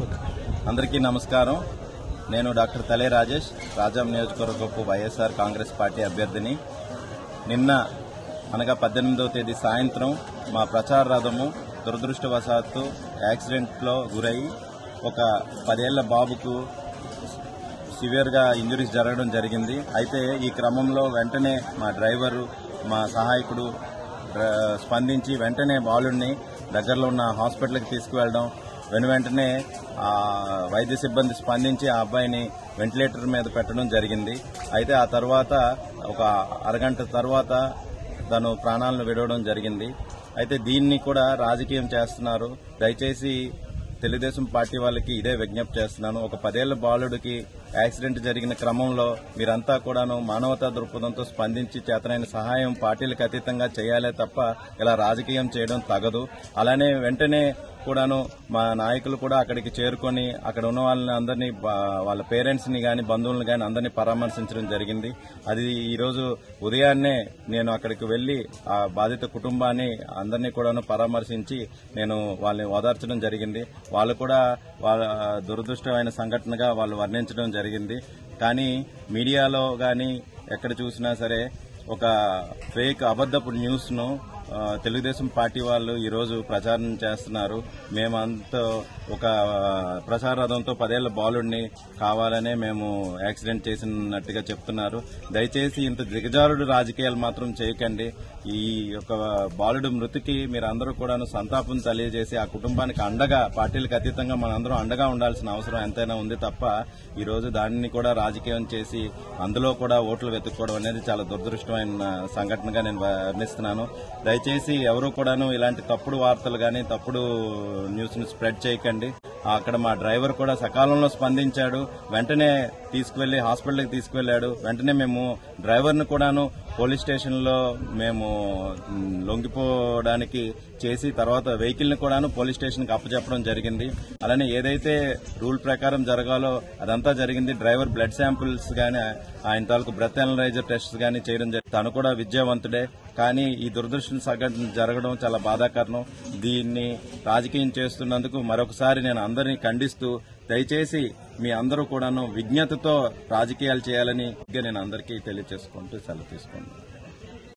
అందరికీ నమస్కారం. నేను డాక్టర్ తలే రాజేష్ రాజాం నియోజకవర్గపు వైఎస్ఆర్ కాంగ్రెస్ పార్టీ అభ్యర్థిని. నిన్న అనగా పద్దెనిమిదవ తేదీ సాయంత్రం మా ప్రచార రథము దురదృష్టవశాత్తు యాక్సిడెంట్లో గురై ఒక పదేళ్ళ బాబుకు సివియర్గా ఇంజురీస్ జరగడం జరిగింది. అయితే ఈ క్రమంలో వెంటనే మా డ్రైవరు మా సహాయకుడు స్పందించి వెంటనే బాలుడిని దగ్గరలో ఉన్న హాస్పిటల్కి తీసుకువెళ్ళడం వెను వెంటనే ఆ వైద్య సిబ్బంది స్పందించి ఆ అబ్బాయిని వెంటిలేటర్ మీద పెట్టడం జరిగింది. అయితే ఆ తర్వాత ఒక అరగంట తర్వాత తను ప్రాణాలను విడవడం జరిగింది. అయితే దీన్ని కూడా రాజకీయం చేస్తున్నారు. దయచేసి తెలుగుదేశం పార్టీ వాళ్ళకి ఇదే విజ్ఞప్తి చేస్తున్నాను. ఒక పదేళ్ళ బాలుడికి యాక్సిడెంట్ జరిగిన క్రమంలో మీరంతా కూడాను మానవతా దృక్పథంతో స్పందించి చేతనైన సహాయం పార్టీలకు అతీతంగా చేయాలే తప్ప ఇలా రాజకీయం చేయడం తగదు. అలానే వెంటనే కూడాను మా నాయకులు కూడా అక్కడికి చేరుకొని అక్కడ ఉన్న వాళ్ళని అందరినీ వాళ్ళ పేరెంట్స్ని గాని బంధువులను గాని అందరినీ పరామర్శించడం జరిగింది. అది ఈ రోజు ఉదయాన్నే నేను అక్కడికి వెళ్ళి ఆ బాధిత కుటుంబాన్ని అందరినీ కూడాను పరామర్శించి నేను వాళ్ళని ఓదార్చడం జరిగింది. వాళ్ళు కూడా వాళ్ళ దురదృష్టమైన సంఘటనగా వాళ్ళు వర్ణించడం జరిగింది. కానీ మీడియాలో కానీ ఎక్కడ చూసినా సరే ఒక ఫేక్ అబద్దపు న్యూస్ను తెలుగుదేశం పార్టీ వాళ్ళు ఈరోజు ప్రచారం చేస్తున్నారు. మేమంతా ఒక ప్రచార రథంతో పదేళ్ళ బాలుడిని కావాలనే మేము యాక్సిడెంట్ చేసినట్టుగా చెప్తున్నారు. దయచేసి ఇంత దిగజారుడు రాజకీయాలు మాత్రం చేయకండి. ఈ యొక్క బాలుడు మృతికి మీరందరూ కూడాను సంతాపం తెలియజేసి ఆ కుటుంబానికి అండగా పార్టీలకు అతీతంగా మనందరం అండగా ఉండాల్సిన అవసరం ఎంతైనా ఉంది తప్ప ఈ రోజు దానిని కూడా రాజకీయం చేసి అందులో కూడా ఓట్లు వెతుక్కోవడం అనేది చాలా దురదృష్టమైన సంఘటనగా నేను వర్ణిస్తున్నాను. దయచేసి ఎవరు కూడాను ఇలాంటి తప్పుడు వార్తలు కానీ తప్పుడు న్యూస్ను స్ప్రెడ్ చేయకండి. అక్కడ మా డ్రైవర్ కూడా సకాలంలో స్పందించాడు. వెంటనే తీసుకువెళ్ళి హాస్పిటల్కి తీసుకువెళ్ళాడు వెంటనే మేము డ్రైవర్ను కూడాను పోలీస్ స్టేషన్లో మేము లొంగిపోవడానికి చేసి తర్వాత వెహికల్ని కూడాను పోలీస్ స్టేషన్కి అప్పచెప్పడం జరిగింది. అలానే ఏదైతే రూల్ ప్రకారం జరగాలో అదంతా జరిగింది. డ్రైవర్ బ్లడ్ శాంపిల్స్ కానీ ఆయన తాలూకు బ్రెత్ అనలైజర్ టెస్ట్ కానీ చేయడం జరిగింది. తను కూడా విద్యావంతుడే. కానీ ఈ దురదృష్టం సంఘటన జరగడం చాలా బాధాకరణం. దీన్ని రాజకీయం చేస్తున్నందుకు మరొకసారి నేను అందరినీ ఖండిస్తూ దయచేసి మీ అందరూ కూడాను విజ్ఞతతో రాజకీయాలు చేయాలని నేను అందరికీ తెలియజేసుకుంటూ సెలవు తీసుకుంటాను